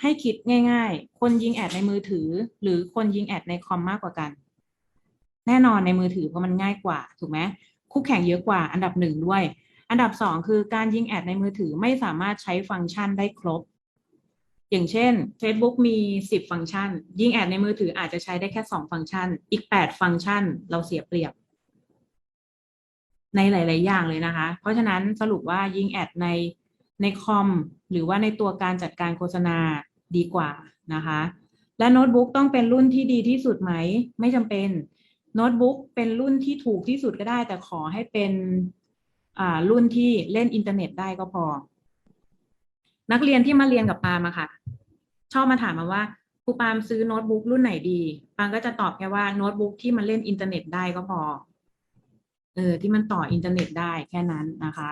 ให้คิดง่ายๆ คนยิงแอดในมือถือ หรือคนยิงแอดในคอมมากกว่ากัน แน่นอนในมือถือเพราะมันง่ายกว่าถูกไหมคู่แข่งเยอะกว่าอันดับหนึ่งด้วย อันดับสองคือการยิงแอดในมือถือไม่สามารถใช้ฟังก์ชันได้ครบ อย่างเช่น Facebook มี 10 ฟังก์ชัน ยิงแอดในมือถืออาจจะใช้ได้แค่ 2 ฟังก์ชัน อีก 8 ฟังก์ชัน เราเสียเปรียบ ในหลาย ๆ อย่างเลยนะคะ เพราะฉะนั้นสรุปว่ายิงแอดใน ในคอมหรือว่าในตัวการจัดการโฆษณาดีกว่านะคะ และโน้ตบุ๊กต้องเป็นรุ่นที่ดีที่สุดไหม ไม่จำเป็นโน้ตบุ๊กเป็นรุ่นที่ถูกที่สุดก็ได้ แต่ขอให้เป็นอ่ารุ่นที่เล่นอินเทอร์เน็ตได้ก็พอ นักเรียนที่มาเรียนกับปาล์มอะค่ะ ชอบมาถามมาว่าครูปาล์มซื้อโน้ตบุ๊กรุ่นไหนดีปาล์มก็จะตอบแค่ว่าโน้ตบุ๊กที่มันเล่นอินเทอร์เน็ตได้ก็พอเออที่มันต่ออินเทอร์เน็ตได้แค่นั้นนะคะ